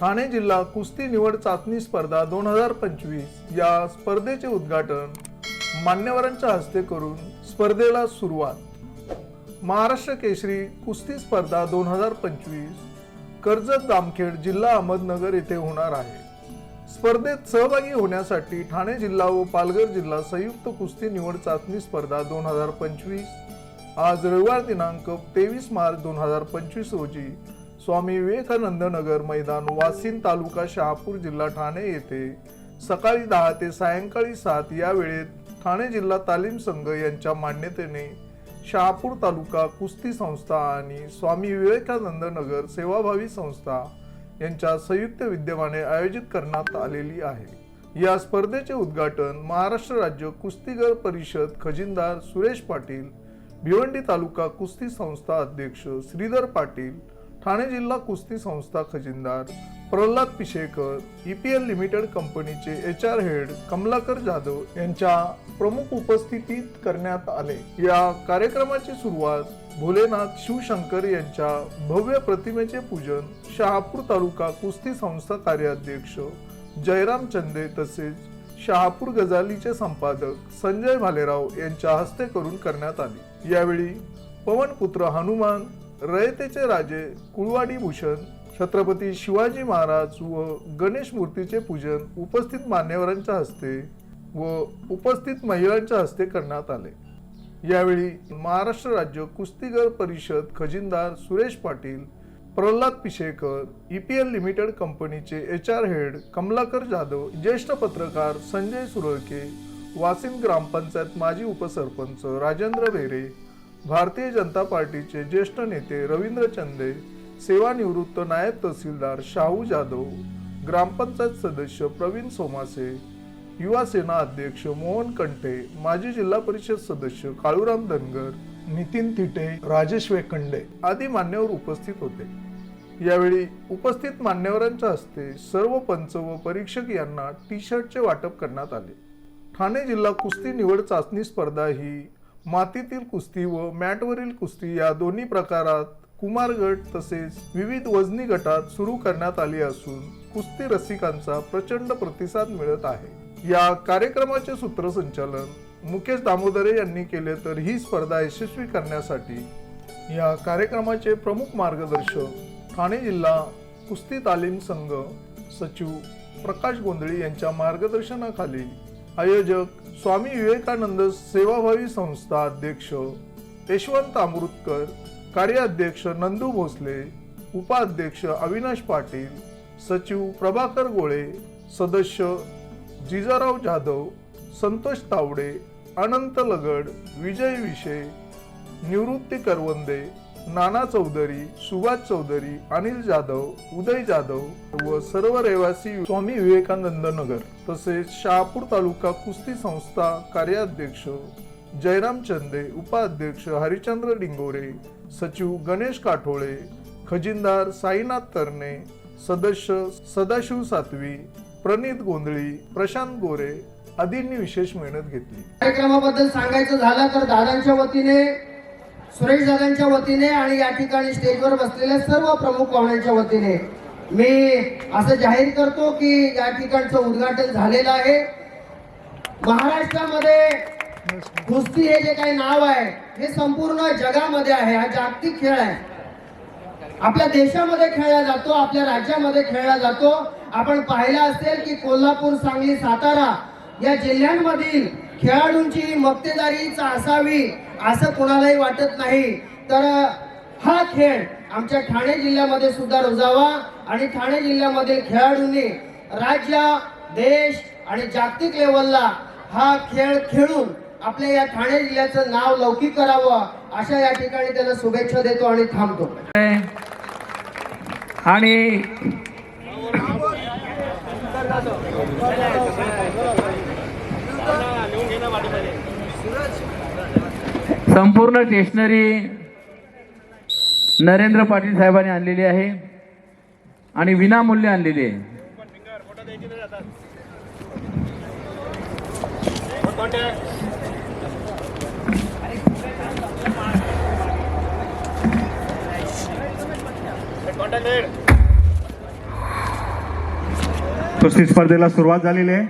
ठाणे जिल्हा कुस्ती निवड चाचणी स्पर्धा दोन हजार पंचवीस या स्पर्धेचे उद्घाटन मान्यवरांच्या हस्ते करून स्पर्धेला सुरुवात. महाराष्ट्र केसरी कुस्ती स्पर्धा दोन हजार पंचवीस कर्जत जामखेड जिल्हा अहमदनगर येथे होणार आहे. स्पर्धेत सहभागी होण्यासाठी ठाणे जिल्हा व पालघर जिल्हा संयुक्त कुस्ती निवड चाचणी स्पर्धा दोन हजार पंचवीस आज रविवार दिनांक तेवीस मार्च दोन हजार पंचवीस रोजी स्वामी विवेकानंद नगर मैदान वासिन तालुका शहापूर जिल्हा ठाणे येथे सकाळी दहा ते सायंकाळी सात या वेळेत ठाणे जिल्हा तालीम संघ यांच्या मान्यतेने शहापूर तालुका कुस्ती संस्था आणि स्वामी विवेकानंद नगर सेवाभावी संस्था यांच्या संयुक्त विद्यमाने आयोजित करण्यात आलेली आहे. या स्पर्धेचे उद्घाटन महाराष्ट्र राज्य कुस्तीगर परिषद खजिनदार सुरेश पाटील भिवंडी तालुका कुस्ती संस्था अध्यक्ष श्रीधर पाटील ठाणे जिल्हा कुस्ती संस्था खजिनदार Pralhad Pishekar E P L limited कंपनीचे H R head Kamalakar Jadhav यांच्या प्रमुख उपस्थितीत करण्यात आले. या कार्यक्रमाची सुरुवात भोलेनाथ शिवशंकर यांच्या भव्य प्रतिमेचे पूजन शहापूर तालुका कुस्ती संस्था कार्याध्यक्ष जयराम चंदे तसेच शहापूर गजालीचे संपादक संजय भालेराव यांच्या हस्ते करून करण्यात आले. यावेळी पवनपुत्र हनुमान रयतेचे राजे कुळवाडी भूषण छत्रपती शिवाजी महाराज व गणेश मूर्तीचे पूजन उपस्थित मान्यवरांच्या हस्ते व उपस्थित महिलांच्या हस्ते करण्यात आले. यावेळी महाराष्ट्र राज्य कुस्तीगर परिषद खजिनदार Suresh Patil Pralhad Pishekar E P L limited कंपनीचे H R head Kamalakar Jadhav ज्येष्ठ पत्रकार संजय सुरळके वासिम ग्रामपंचायत माजी उपसरपंच राजेंद्र बेरे भारतीय जनता पार्टीचे ज्येष्ठ नेते रवींद्र चंदे सेवानिवृत्त नायब तहसीलदार शाहू जाधव ग्रामपंचायत सदस्य प्रवीण सोमासे युवा सेना अध्यक्ष मोहन कंठे माजी जिल्हा परिषद सदस्य काळूराम धनगर नितीन थिटे राजेश वेखंडे आदी मान्यवर उपस्थित होते. यावेळी उपस्थित मान्यवरांच्या हस्ते सर्व पंच व परीक्षक यांना टी शर्टचे वाटप करण्यात आले. ठाणे जिल्हा कुस्ती निवड चाचणी स्पर्धा ही मातीतील कुस्ती व मॅटवरील कुस्ती या दोन्ही प्रकारात कुमार गट तसेच विविध वजनी गटात सुरू करण्यात आली असून कुस्ती रसिकांचा प्रचंड प्रतिसाद मिळत आहे. या कार्यक्रमाचे सूत्रसंचालन मुकेश दामोदरे यांनी केले तर ही स्पर्धा यशस्वी करण्यासाठी या कार्यक्रमाचे प्रमुख मार्गदर्शक ठाणे जिल्हा कुस्ती तालीम संघ सचिव प्रकाश गोंधळी यांच्या मार्गदर्शनाखाली आयोजक स्वामी विवेकानंद सेवाभावी संस्था अध्यक्ष यशवंत अमृतकर कार्याध्यक्ष नंदू भोसले उपाध्यक्ष अविनाश पाटील सचिव प्रभाकर गोळे सदस्य जिजाराव जाधव संतोष तावडे अनंत लगड विजय विषय निवृत्ती करवंदे नाना चौधरी सुभाष चौधरी अनिल जाधव उदय जाधव व सर्व रहिवासी स्वामी विवेकानंद नगर तसेच शहापूर तालुका कुस्ती संस्था कार्याध्यक्ष जयराम चंदे उपाध्यक्ष हरिचंद्र डिंगोरे सचिव गणेश काठोळे खजिनदार साईनाथ तरणे सदस्य सदाशिव सातवी प्रणित गोंधळी प्रशांत गोरे आदींनी विशेष मेहनत घेतली. कार्यक्रमाबद्दल सांगायचं झालं तर दादांच्या वतीने सुरेश दादांच्या वतीने आणि या ठिकाणी स्टेजवर बसलेल्या सर्व प्रमुख पाहुण्यांच्या वतीने मी असं जाहीर करतो की या ठिकाणचं उद्घाटन झालेलं आहे. महाराष्ट्रामध्ये कुस्ती हे जे काही नाव आहे हे संपूर्ण जगामध्ये आहे. हा जागतिक खेळ आहे. आपल्या देशामध्ये खेळला जातो आपल्या राज्यामध्ये खेळला जातो. आपण पाहिलं असेल की कोल्हापूर सांगली सातारा या जिल्ह्यांमधील खेळाडूंची मक्तेदारीच असावी असं कोणालाही वाटत नाही. तर हा खेळ आमच्या ठाणे जिल्ह्यामध्ये सुद्धा रुजावा आणि ठाणे जिल्ह्यामधील खेळाडूंनी राज्य देश आणि जागतिक लेवलला हा खेळ खेळून आपल्या या ठाणे जिल्ह्याचं नाव लौकिक करावं अशा या ठिकाणी त्यांना शुभेच्छा देतो आणि थांबतो. आणि संपूर्ण स्टेशनरी नरेंद्र पाटील साहेबांनी आणलेली आहे आणि विनामूल्य आणलेली आहे. कुस्ती स्पर्धेला सुरुवात झालेली आहे.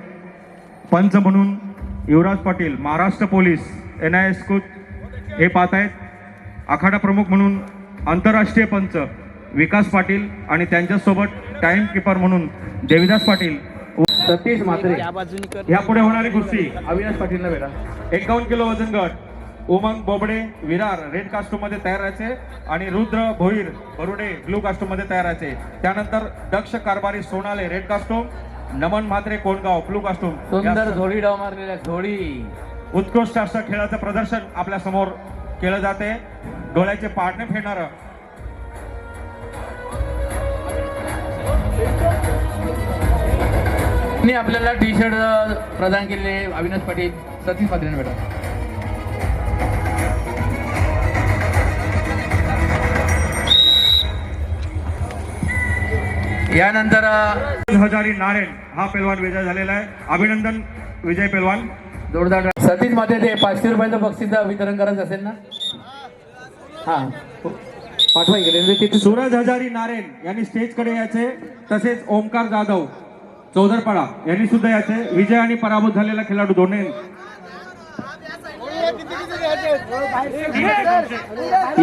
पंच म्हणून Yuvraj Patil Maharashtra police N I S कुत हे पाहत आहेत. आखाडा प्रमुख म्हणून आंतरराष्ट्रीय पंच विकास पाटील आणि त्यांच्यासोबत टाइम किपर म्हणून देविदास पाटील सतीश म्हात्रे. यापुढे होणारी कुस्ती अविनाश पाटीलला भेटा एकावन्न किलो वजन गट. उमंग बोबडे विरार रेड कास्टूममध्ये तयार राहायचे आणि रुद्र भोईर बरुडे ब्लू कास्टूममध्ये तयार राहायचे. त्यानंतर Daksh Karbhari Sonale red costume Naman Mhatre Kongaon blue costume सुंदर झोडी डाव मारलेल्या झोडी उत्कृष्ट असं खेळाचं प्रदर्शन आपल्यासमोर केलं जाते. डोळ्याचे पारणे फेडणार. आपल्याला टी शर्ट प्रदान केलेले अविनाश पाटील सतीश म्हात्रेने भेटा यानंतर हजारी नारायण हा पेलवान विजय झालेला आहे. अभिनंदन विजय पेलवान जोरदार सतीश माते ते पाचशे रुपयाचं बक्षीस वितरण करायचं असेल ना? हा. पाठवा गेले तिथे सूरज हजारी नारायण यांनी स्टेजकडे यायचे तसेच ओमकार जाधव चौदरपाडा यांनी सुद्धा यायचे. विजय आणि पराभूत झालेला खेळाडू दोन्ही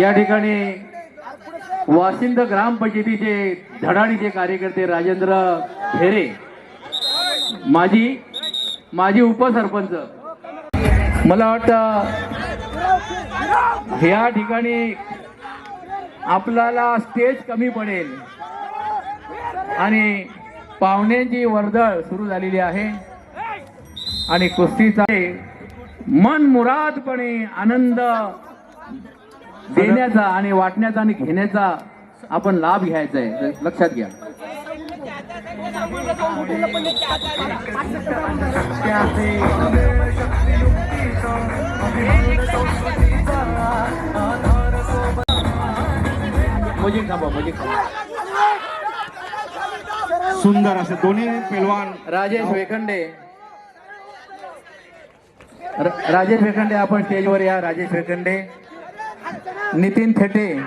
या ठिकाणी वाशिंद ग्रामपंचायतीचे धडाडीचे कार्यकर्ते राजेंद्र हेरे माजी माजी उपसरपंच मला वाटतं ह्या ठिकाणी आपल्याला स्टेज कमी पडेल आणि पाहुण्यांची वर्दळ सुरू झालेली आहे आणि कुस्तीचा मन मुरादपणे आनंद देण्याचा आणि वाटण्याचा आणि घेण्याचा आपण लाभ घ्यायचा आहे लक्षात घ्या मुजिक थांबा मुजिक थांबा सुंदर असे दोन्ही पेलवान राजेश वेखंडे. राजेश वेखंडे आपण स्टेजवर या. राजेश वेखंडे. नितीन थेटे.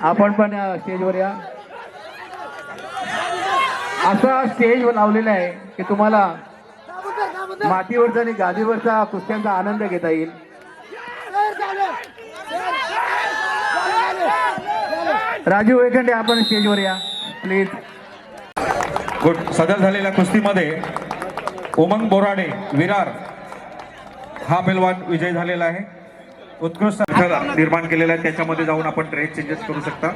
आपण पण अ, स्टेजवर या. असा स्टेज लावलेला आहे की तुम्हाला मातीवरचा आणि गादीवरचा कुस्त्यांचा आनंद घेता येईल. राजू वेखंडे आपण स्टेजवर या. Please good. सदर झालेल्या कुस्तीमध्ये उमंग बोराडे विरार हा पेलवान विजय झालेला आहे. उत्कृष्ट निर्माण केलेला आहे. त्याच्यामध्ये जाऊन आपण ड्रेस चेंजेस करू शकता.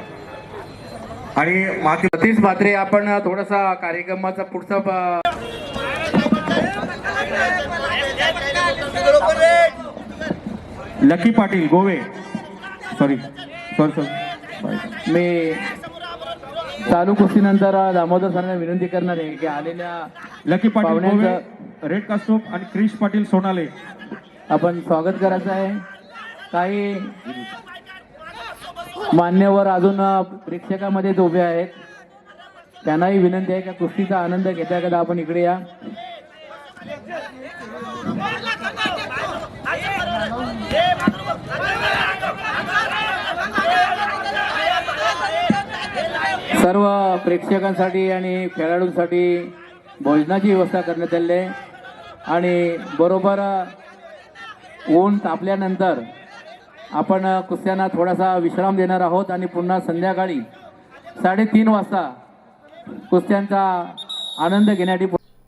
आणि माती सतीश म्हात्रे आपण थोडासा कार्यक्रमाचा पुढचा Lucky Patil Gove sorry sorry sorry मी चालू कुस्तीनंतर दामोदर सरांना विनंती करणार आहे की आलेल्या लकी पाटील गोवे रेड कास्टूम आणि क्रिश पाटील सोनाले. आपण स्वागत करायचं आहे. काही मान्यवर अजून प्रेक्षकामध्येच उभे आहेत. त्यांनाही विनंती आहे की कुस्तीचा आनंद घेता कदा आपण इकडे या. सर्व प्रेक्षकांसाठी आणि खेळाडूंसाठी भोजनाची व्यवस्था करण्यात आली आहे. आणि बरोबर ऊन तापल्यानंतर आपण कुस्त्यांना थोडासा विश्राम देणार आहोत आणि पुन्हा संध्याकाळी साडेतीन वाजता कुस्त्यांचा आनंद घेण्यासाठी